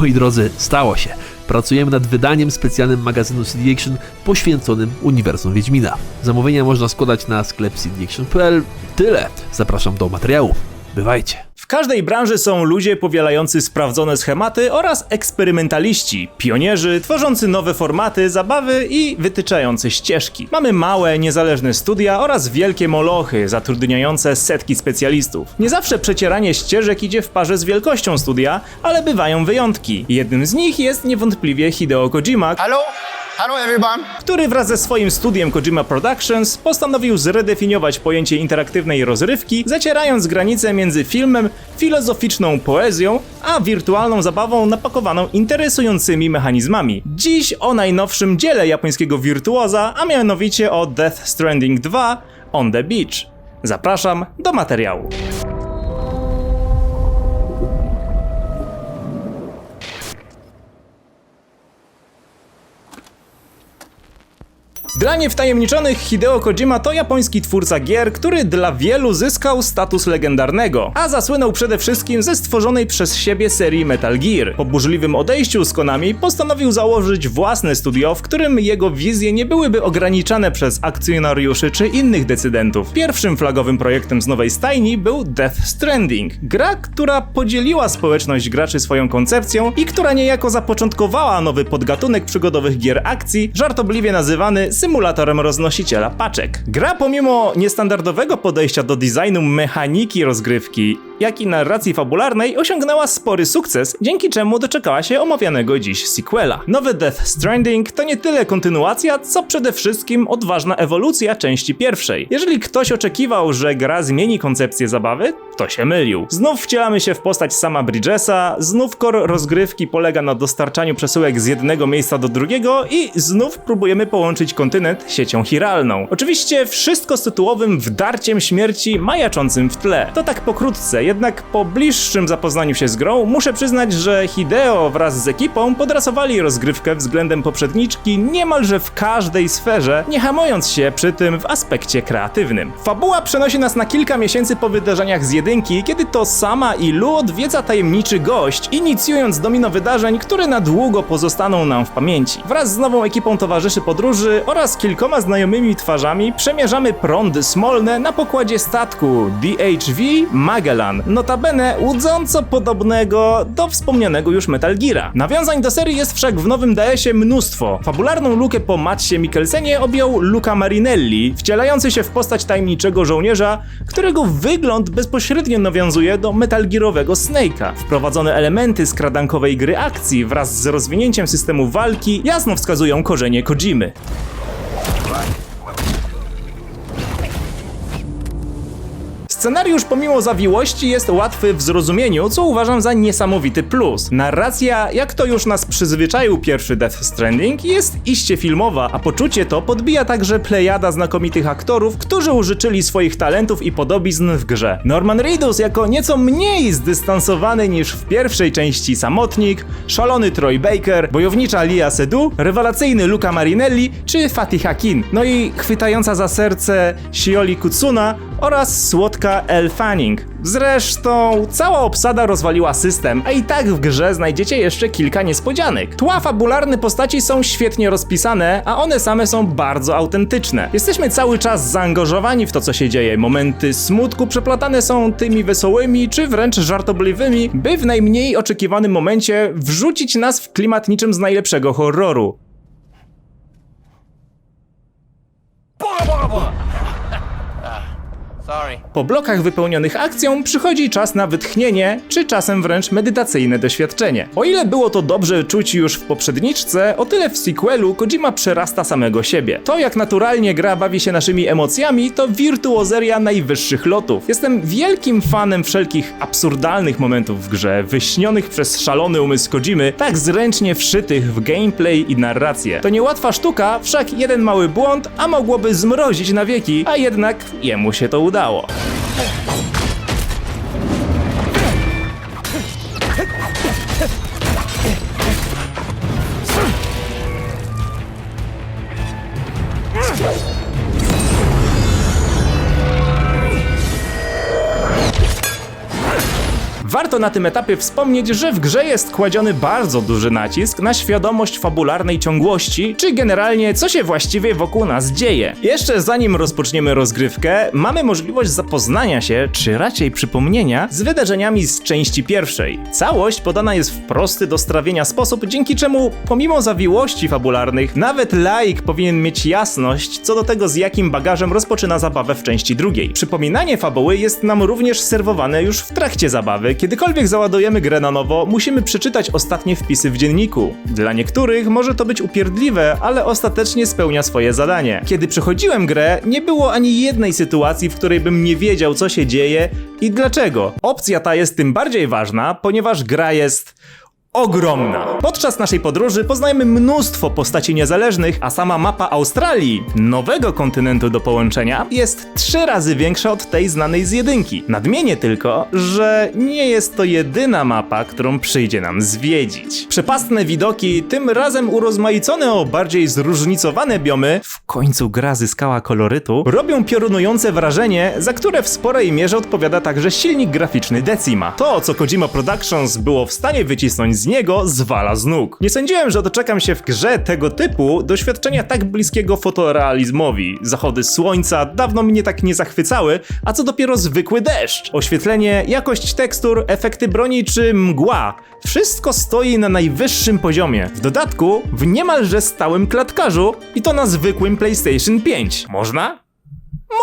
Moi drodzy, stało się. Pracujemy nad wydaniem specjalnym magazynu CD Action poświęconym uniwersum Wiedźmina. Zamówienia można składać na sklep cdaction.pl. Tyle. Zapraszam do materiału. Bywajcie. W każdej branży są ludzie powielający sprawdzone schematy oraz eksperymentaliści, pionierzy, tworzący nowe formaty, zabawy i wytyczający ścieżki. Mamy małe, niezależne studia oraz wielkie molochy zatrudniające setki specjalistów. Nie zawsze przecieranie ścieżek idzie w parze z wielkością studia, ale bywają wyjątki. Jednym z nich jest niewątpliwie Hideo Kojima, Hello? Hello, everyone. który wraz ze swoim studiem Kojima Productions postanowił zredefiniować pojęcie interaktywnej rozrywki, zacierając granicę między filmem, filozoficzną poezją, a wirtualną zabawą napakowaną interesującymi mechanizmami. Dziś o najnowszym dziele japońskiego wirtuoza, a mianowicie o Death Stranding 2 On the Beach. Zapraszam do materiału. Dla niewtajemniczonych Hideo Kojima to japoński twórca gier, który dla wielu zyskał status legendarnego, a zasłynął przede wszystkim ze stworzonej przez siebie serii Metal Gear. Po burzliwym odejściu z Konami postanowił założyć własne studio, w którym jego wizje nie byłyby ograniczane przez akcjonariuszy czy innych decydentów. Pierwszym flagowym projektem z nowej stajni był Death Stranding, gra, która podzieliła społeczność graczy swoją koncepcją i która niejako zapoczątkowała nowy podgatunek przygodowych gier akcji, żartobliwie nazywany symulatorem roznosiciela paczek. Gra pomimo niestandardowego podejścia do designu mechaniki rozgrywki, jak i narracji fabularnej osiągnęła spory sukces, dzięki czemu doczekała się omawianego dziś sequela. Nowy Death Stranding to nie tyle kontynuacja, co przede wszystkim odważna ewolucja części pierwszej. Jeżeli ktoś oczekiwał, że gra zmieni koncepcję zabawy, to się mylił. Znów wcielamy się w postać sama Bridgesa, znów core rozgrywki polega na dostarczaniu przesyłek z jednego miejsca do drugiego i znów próbujemy połączyć kontynent siecią chiralną. Oczywiście wszystko z tytułowym wdarciem śmierci majaczącym w tle. To tak pokrótce, jednak po bliższym zapoznaniu się z grą muszę przyznać, że Hideo wraz z ekipą podrasowali rozgrywkę względem poprzedniczki niemalże w każdej sferze, nie hamując się przy tym w aspekcie kreatywnym. Fabuła przenosi nas na kilka miesięcy po wydarzeniach z jedynki, kiedy to sama i Lu odwiedza tajemniczy gość, inicjując domino wydarzeń, które na długo pozostaną nam w pamięci. Wraz z nową ekipą towarzyszy podróży oraz kilkoma znajomymi twarzami przemierzamy prądy smolne na pokładzie statku DHV Magellan, notabene łudząco podobnego do wspomnianego już Metal Geara. Nawiązań do serii jest wszak w nowym DS-ie mnóstwo. Fabularną lukę po Matsie Mikkelsenie objął Luca Marinelli, wcielający się w postać tajemniczego żołnierza, którego wygląd bezpośrednio nawiązuje do Metal Gearowego Snake'a. Wprowadzone elementy skradankowej gry akcji wraz z rozwinięciem systemu walki jasno wskazują korzenie Kojimy. Scenariusz pomimo zawiłości jest łatwy w zrozumieniu, co uważam za niesamowity plus. Narracja, jak to już nas przyzwyczaił pierwszy Death Stranding, jest iście filmowa, a poczucie to podbija także plejada znakomitych aktorów, którzy użyczyli swoich talentów i podobizn w grze. Norman Reedus jako nieco mniej zdystansowany niż w pierwszej części Samotnik, szalony Troy Baker, bojownicza Lia Seydoux, rewelacyjny Luca Marinelli czy Fatih Akin, no i chwytająca za serce Shioli Kutsuna oraz słodka Elle Fanning. Zresztą cała obsada rozwaliła system, a i tak w grze znajdziecie jeszcze kilka niespodzianek. Tła fabularne postaci są świetnie rozpisane, a one same są bardzo autentyczne. Jesteśmy cały czas zaangażowani w to, co się dzieje. Momenty smutku przeplatane są tymi wesołymi, czy wręcz żartobliwymi, by w najmniej oczekiwanym momencie wrzucić nas w klimat niczym z najlepszego horroru. Po blokach wypełnionych akcją przychodzi czas na wytchnienie, czy czasem wręcz medytacyjne doświadczenie. O ile było to dobrze czuć już w poprzedniczce, o tyle w sequelu Kojima przerasta samego siebie. To jak naturalnie gra bawi się naszymi emocjami, to wirtuozeria najwyższych lotów. Jestem wielkim fanem wszelkich absurdalnych momentów w grze, wyśnionych przez szalony umysł Kojimy, tak zręcznie wszytych w gameplay i narrację. To niełatwa sztuka, wszak jeden mały błąd, a mogłoby zmrozić na wieki, a jednak jemu się to udało udało. Warto na tym etapie wspomnieć, że w grze jest kładziony bardzo duży nacisk na świadomość fabularnej ciągłości, czy generalnie co się właściwie wokół nas dzieje. Jeszcze zanim rozpoczniemy rozgrywkę, mamy możliwość zapoznania się, czy raczej przypomnienia, z wydarzeniami z części pierwszej. Całość podana jest w prosty do strawienia sposób, dzięki czemu, pomimo zawiłości fabularnych, nawet laik powinien mieć jasność co do tego, z jakim bagażem rozpoczyna zabawę w części drugiej. Przypominanie fabuły jest nam również serwowane już w trakcie zabawy. Kiedykolwiek załadujemy grę na nowo, musimy przeczytać ostatnie wpisy w dzienniku. Dla niektórych może to być upierdliwe, ale ostatecznie spełnia swoje zadanie. Kiedy przechodziłem grę, nie było ani jednej sytuacji, w której bym nie wiedział, co się dzieje i dlaczego. Opcja ta jest tym bardziej ważna, ponieważ gra jest ogromna. Podczas naszej podróży poznajemy mnóstwo postaci niezależnych, a sama mapa Australii, nowego kontynentu do połączenia, jest trzy razy większa od tej znanej z jedynki. Nadmienię tylko, że nie jest to jedyna mapa, którą przyjdzie nam zwiedzić. Przepastne widoki, tym razem urozmaicone o bardziej zróżnicowane biomy, w końcu gra zyskała kolorytu, robią piorunujące wrażenie, za które w sporej mierze odpowiada także silnik graficzny Decima. To, co Kojima Productions było w stanie wycisnąć z niego, zwala z nóg. Nie sądziłem, że doczekam się w grze tego typu doświadczenia tak bliskiego fotorealizmowi. Zachody słońca dawno mnie tak nie zachwycały, a co dopiero zwykły deszcz. Oświetlenie, jakość tekstur, efekty broni czy mgła. Wszystko stoi na najwyższym poziomie. W dodatku w niemalże stałym klatkarzu i to na zwykłym PlayStation 5. Można?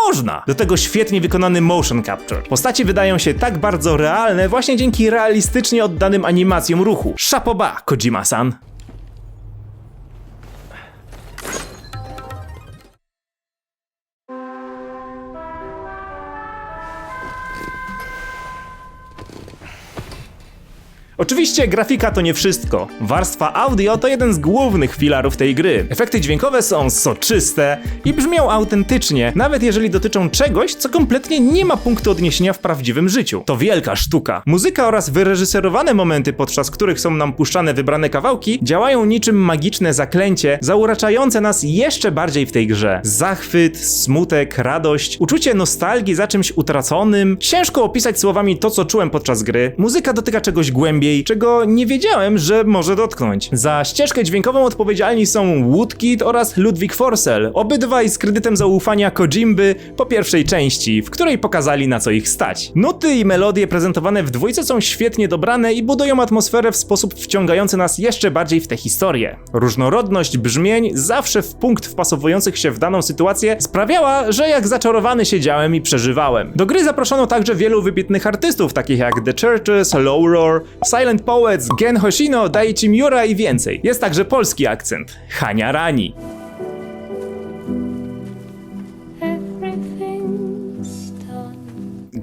Można! Do tego świetnie wykonany motion capture. Postacie wydają się tak bardzo realne właśnie dzięki realistycznie oddanym animacjom ruchu. Szapoba, Kojima-san. Oczywiście grafika to nie wszystko. Warstwa audio to jeden z głównych filarów tej gry. Efekty dźwiękowe są soczyste i brzmią autentycznie, nawet jeżeli dotyczą czegoś, co kompletnie nie ma punktu odniesienia w prawdziwym życiu. To wielka sztuka. Muzyka oraz wyreżyserowane momenty, podczas których są nam puszczane wybrane kawałki, działają niczym magiczne zaklęcie, zauraczające nas jeszcze bardziej w tej grze. Zachwyt, smutek, radość, uczucie nostalgii za czymś utraconym. Ciężko opisać słowami to, co czułem podczas gry. Muzyka dotyka czegoś głębiej, czego nie wiedziałem, że może dotknąć. Za ścieżkę dźwiękową odpowiedzialni są Woodkid oraz Ludwig Forsell, obydwaj z kredytem zaufania Kojimby po pierwszej części, w której pokazali na co ich stać. Nuty i melodie prezentowane w dwójce są świetnie dobrane i budują atmosferę w sposób wciągający nas jeszcze bardziej w tę historię. Różnorodność brzmień, zawsze w punkt wpasowujących się w daną sytuację, sprawiała, że jak zaczarowany siedziałem i przeżywałem. Do gry zaproszono także wielu wybitnych artystów, takich jak The Churches, Low Roar, Silent Poets, Gen Hoshino, Daichi Miura i więcej. Jest także polski akcent, Hania Rani.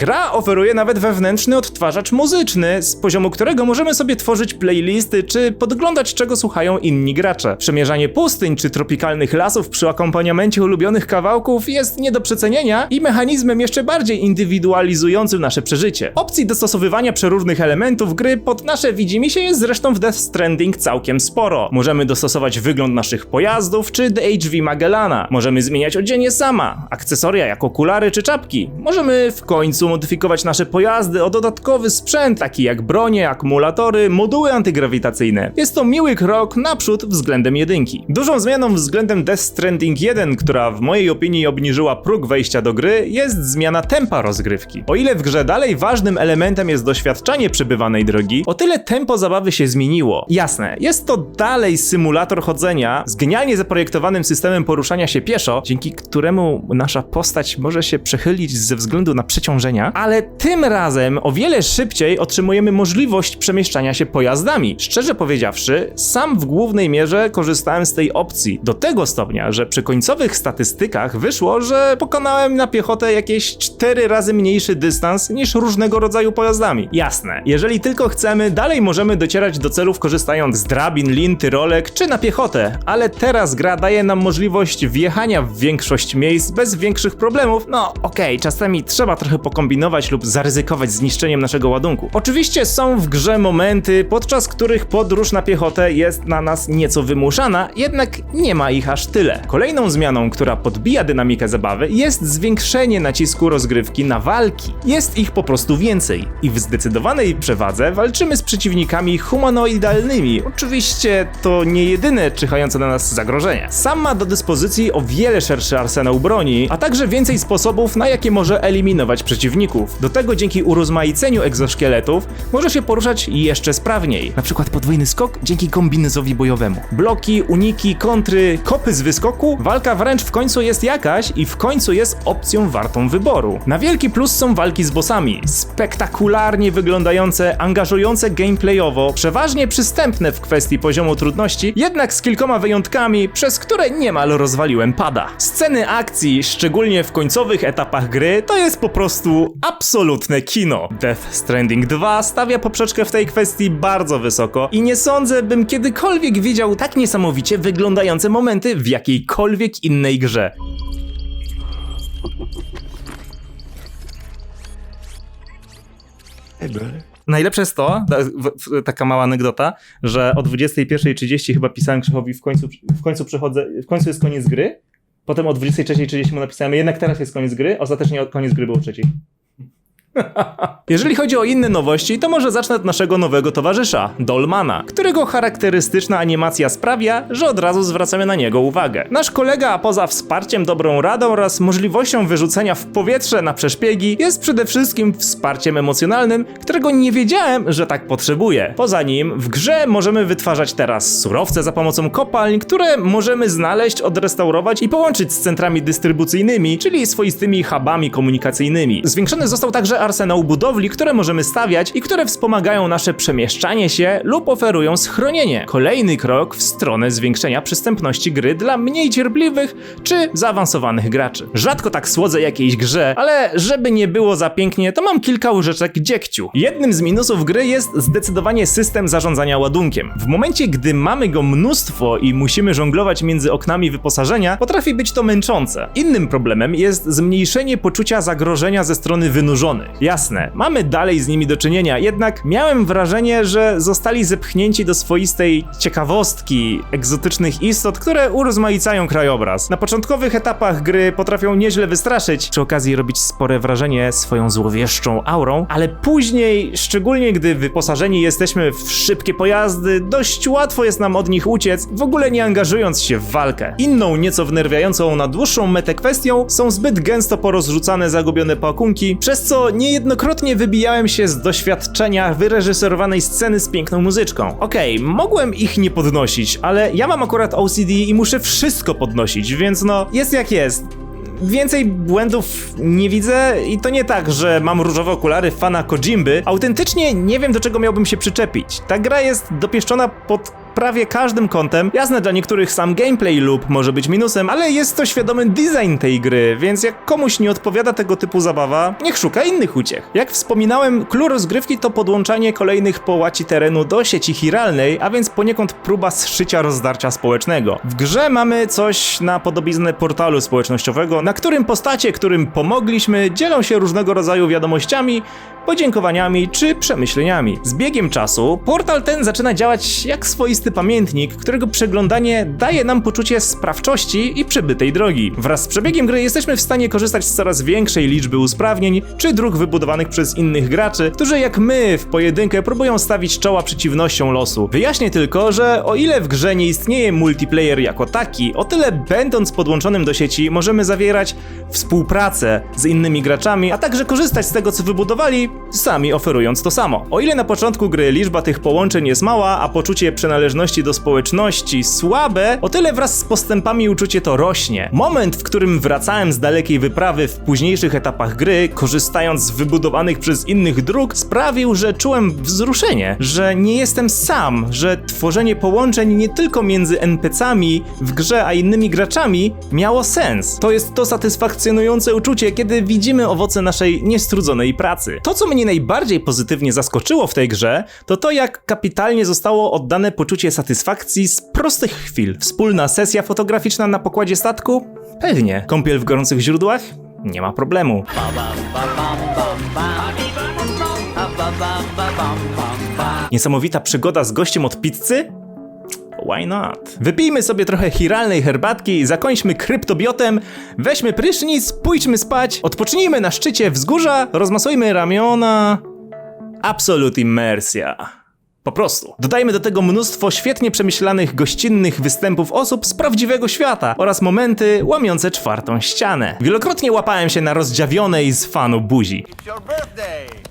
Gra oferuje nawet wewnętrzny odtwarzacz muzyczny, z poziomu którego możemy sobie tworzyć playlisty czy podglądać czego słuchają inni gracze. Przemierzanie pustyń czy tropikalnych lasów przy akompaniamencie ulubionych kawałków jest nie do przecenienia i mechanizmem jeszcze bardziej indywidualizującym nasze przeżycie. Opcji dostosowywania przeróżnych elementów gry pod nasze widzimisię jest zresztą w Death Stranding całkiem sporo. Możemy dostosować wygląd naszych pojazdów czy The HV Magellana. Możemy zmieniać odzienie sama, akcesoria jak okulary czy czapki. Możemy w końcu modyfikować nasze pojazdy o dodatkowy sprzęt, taki jak bronie, akumulatory, moduły antygrawitacyjne. Jest to miły krok naprzód względem jedynki. Dużą zmianą względem Death Stranding 1, która w mojej opinii obniżyła próg wejścia do gry, jest zmiana tempa rozgrywki. O ile w grze dalej ważnym elementem jest doświadczanie przebywanej drogi, o tyle tempo zabawy się zmieniło. Jasne, jest to dalej symulator chodzenia z genialnie zaprojektowanym systemem poruszania się pieszo, dzięki któremu nasza postać może się przechylić ze względu na przeciążenia, ale tym razem o wiele szybciej otrzymujemy możliwość przemieszczania się pojazdami. Szczerze powiedziawszy, sam w głównej mierze korzystałem z tej opcji do tego stopnia, że przy końcowych statystykach wyszło, że pokonałem na piechotę jakieś 4 razy mniejszy dystans niż różnego rodzaju pojazdami. Jasne, jeżeli tylko chcemy, dalej możemy docierać do celów korzystając z drabin, lin, tyrolek czy na piechotę, ale teraz gra daje nam możliwość wjechania w większość miejsc bez większych problemów. No okej, czasami trzeba trochę pokombinować lub zaryzykować zniszczeniem naszego ładunku. Oczywiście są w grze momenty, podczas których podróż na piechotę jest na nas nieco wymuszana, jednak nie ma ich aż tyle. Kolejną zmianą, która podbija dynamikę zabawy, jest zwiększenie nacisku rozgrywki na walki. Jest ich po prostu więcej i w zdecydowanej przewadze walczymy z przeciwnikami humanoidalnymi. Oczywiście to nie jedyne czyhające na nas zagrożenie. Sam ma do dyspozycji o wiele szerszy arsenał broni, a także więcej sposobów, na jakie może eliminować przeciwników. Do tego dzięki urozmaiceniu egzoszkieletów może się poruszać jeszcze sprawniej. Na przykład podwójny skok dzięki kombinezowi bojowemu. Bloki, uniki, kontry, kopy z wyskoku, walka wręcz w końcu jest jakaś i w końcu jest opcją wartą wyboru. Na wielki plus są walki z bossami. Spektakularnie wyglądające, angażujące gameplayowo, przeważnie przystępne w kwestii poziomu trudności, jednak z kilkoma wyjątkami, przez które niemal rozwaliłem pada. Sceny akcji, szczególnie w końcowych etapach gry, to jest po prostu absolutne kino. Death Stranding 2 stawia poprzeczkę w tej kwestii bardzo wysoko i nie sądzę, bym kiedykolwiek widział tak niesamowicie wyglądające momenty w jakiejkolwiek innej grze. Najlepsze jest to, taka mała anegdota, że o 21.30 chyba pisałem Krzychowi w końcu, w końcu przechodzę, w końcu jest koniec gry, potem o 23.30 mu napisałem, jednak teraz jest koniec gry, ostatecznie koniec gry był o. Jeżeli chodzi o inne nowości, to może zacznę od naszego nowego towarzysza, Dolmana, którego charakterystyczna animacja sprawia, że od razu zwracamy na niego uwagę. Nasz kolega, poza wsparciem, dobrą radą oraz możliwością wyrzucenia w powietrze na przeszpiegi, jest przede wszystkim wsparciem emocjonalnym, którego nie wiedziałem, że tak potrzebuję. Poza nim, w grze możemy wytwarzać teraz surowce za pomocą kopalń, które możemy znaleźć, odrestaurować i połączyć z centrami dystrybucyjnymi, czyli swoistymi hubami komunikacyjnymi. Zwiększony został także arsenał budowli, które możemy stawiać i które wspomagają nasze przemieszczanie się lub oferują schronienie. Kolejny krok w stronę zwiększenia przystępności gry dla mniej cierpliwych czy zaawansowanych graczy. Rzadko tak słodzę jakiejś grze, ale żeby nie było za pięknie, to mam kilka łyżeczek dziegciu. Jednym z minusów gry jest zdecydowanie system zarządzania ładunkiem. W momencie, gdy mamy go mnóstwo i musimy żonglować między oknami wyposażenia, potrafi być to męczące. Innym problemem jest zmniejszenie poczucia zagrożenia ze strony wynurzony. Jasne, mamy dalej z nimi do czynienia, jednak miałem wrażenie, że zostali zepchnięci do swoistej ciekawostki egzotycznych istot, które urozmaicają krajobraz. Na początkowych etapach gry potrafią nieźle wystraszyć, przy okazji robić spore wrażenie swoją złowieszczą aurą, ale później, szczególnie gdy wyposażeni jesteśmy w szybkie pojazdy, dość łatwo jest nam od nich uciec, w ogóle nie angażując się w walkę. Inną, nieco wnerwiającą na dłuższą metę kwestią są zbyt gęsto porozrzucane zagubione pakunki, przez co niejednokrotnie wybijałem się z doświadczenia wyreżyserowanej sceny z piękną muzyczką. Okej, mogłem ich nie podnosić, ale ja mam akurat OCD i muszę wszystko podnosić, więc no, jest jak jest. Więcej błędów nie widzę i to nie tak, że mam różowe okulary fana Kojimby. Autentycznie nie wiem do czego miałbym się przyczepić. Ta gra jest dopieszczona pod prawie każdym kątem. Jasne, dla niektórych sam gameplay lub może być minusem, ale jest to świadomy design tej gry, więc jak komuś nie odpowiada tego typu zabawa, niech szuka innych uciech. Jak wspominałem, clue rozgrywki to podłączanie kolejnych połaci terenu do sieci chiralnej, a więc poniekąd próba zszycia rozdarcia społecznego. W grze mamy coś na podobiznę portalu społecznościowego, na którym postacie, którym pomogliśmy, dzielą się różnego rodzaju wiadomościami, podziękowaniami czy przemyśleniami. Z biegiem czasu portal ten zaczyna działać jak swoisty pamiętnik, którego przeglądanie daje nam poczucie sprawczości i przebytej drogi. Wraz z przebiegiem gry jesteśmy w stanie korzystać z coraz większej liczby usprawnień czy dróg wybudowanych przez innych graczy, którzy jak my w pojedynkę próbują stawić czoła przeciwnościom losu. Wyjaśnię tylko, że o ile w grze nie istnieje multiplayer jako taki, o tyle będąc podłączonym do sieci możemy zawierać współpracę z innymi graczami, a także korzystać z tego co wybudowali, sami oferując to samo. O ile na początku gry liczba tych połączeń jest mała, a poczucie przynależności do społeczności słabe, o tyle wraz z postępami uczucie to rośnie. Moment, w którym wracałem z dalekiej wyprawy w późniejszych etapach gry, korzystając z wybudowanych przez innych dróg, sprawił, że czułem wzruszenie, że nie jestem sam, że tworzenie połączeń nie tylko między NPC-ami w grze, a innymi graczami miało sens. To jest to satysfakcjonujące uczucie, kiedy widzimy owoce naszej niestrudzonej pracy. To, co mnie najbardziej pozytywnie zaskoczyło w tej grze, to to, jak kapitalnie zostało oddane poczucie satysfakcji z prostych chwil. Wspólna sesja fotograficzna na pokładzie statku? Pewnie. Kąpiel w gorących źródłach? Nie ma problemu. Niesamowita przygoda z gościem od pizzy? Why not? Wypijmy sobie trochę chiralnej herbatki, zakończmy kryptobiotem, weźmy prysznic, pójdźmy spać, odpocznijmy na szczycie wzgórza, rozmasujmy ramiona. Absolute immersja. Po prostu. Dodajmy do tego mnóstwo świetnie przemyślanych gościnnych występów osób z prawdziwego świata oraz momenty łamiące czwartą ścianę. Wielokrotnie łapałem się na rozdziawionej z fanu buzi. Your birthday.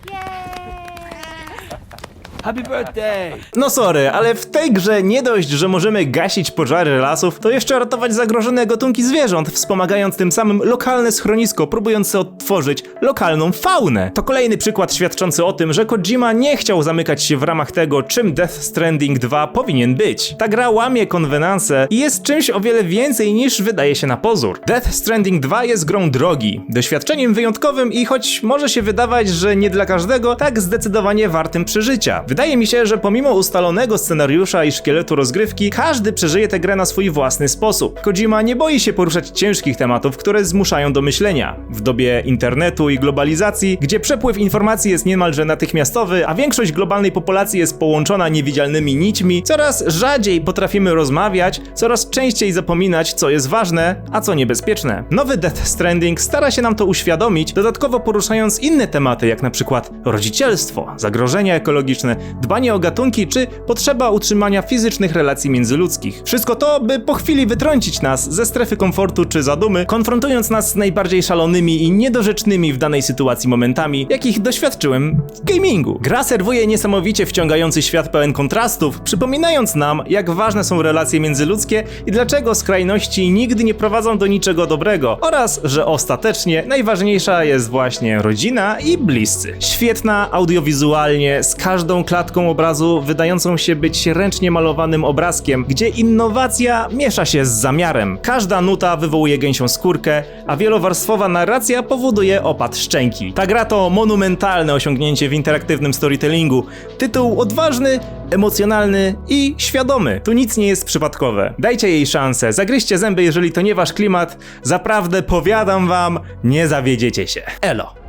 Happy birthday! No sorry, ale w tej grze nie dość, że możemy gasić pożary lasów, to jeszcze ratować zagrożone gatunki zwierząt, wspomagając tym samym lokalne schronisko, próbując odtworzyć lokalną faunę. To kolejny przykład świadczący o tym, że Kojima nie chciał zamykać się w ramach tego, czym Death Stranding 2 powinien być. Ta gra łamie konwenanse i jest czymś o wiele więcej niż wydaje się na pozór. Death Stranding 2 jest grą drogi, doświadczeniem wyjątkowym i choć może się wydawać, że nie dla każdego, tak zdecydowanie wartym przeżycia. Wydaje mi się, że pomimo ustalonego scenariusza i szkieletu rozgrywki, każdy przeżyje tę grę na swój własny sposób. Kojima nie boi się poruszać ciężkich tematów, które zmuszają do myślenia. W dobie internetu i globalizacji, gdzie przepływ informacji jest niemalże natychmiastowy, a większość globalnej populacji jest połączona niewidzialnymi nićmi, coraz rzadziej potrafimy rozmawiać, coraz częściej zapominać, co jest ważne, a co niebezpieczne. Nowy Death Stranding stara się nam to uświadomić, dodatkowo poruszając inne tematy, jak na przykład rodzicielstwo, zagrożenia ekologiczne, dbanie o gatunki czy potrzeba utrzymania fizycznych relacji międzyludzkich. Wszystko to, by po chwili wytrącić nas ze strefy komfortu czy zadumy, konfrontując nas z najbardziej szalonymi i niedorzecznymi w danej sytuacji momentami, jakich doświadczyłem w gamingu. Gra serwuje niesamowicie wciągający świat pełen kontrastów, przypominając nam, jak ważne są relacje międzyludzkie i dlaczego skrajności nigdy nie prowadzą do niczego dobrego, oraz że ostatecznie najważniejsza jest właśnie rodzina i bliscy. Świetna audiowizualnie, z każdą klatką obrazu wydającą się być ręcznie malowanym obrazkiem, gdzie innowacja miesza się z zamiarem. Każda nuta wywołuje gęsią skórkę, a wielowarstwowa narracja powoduje opad szczęki. Ta gra to monumentalne osiągnięcie w interaktywnym storytellingu. Tytuł odważny, emocjonalny i świadomy. Tu nic nie jest przypadkowe. Dajcie jej szansę, zagryźcie zęby, jeżeli to nie wasz klimat. Zaprawdę powiadam wam, nie zawiedziecie się. Elo.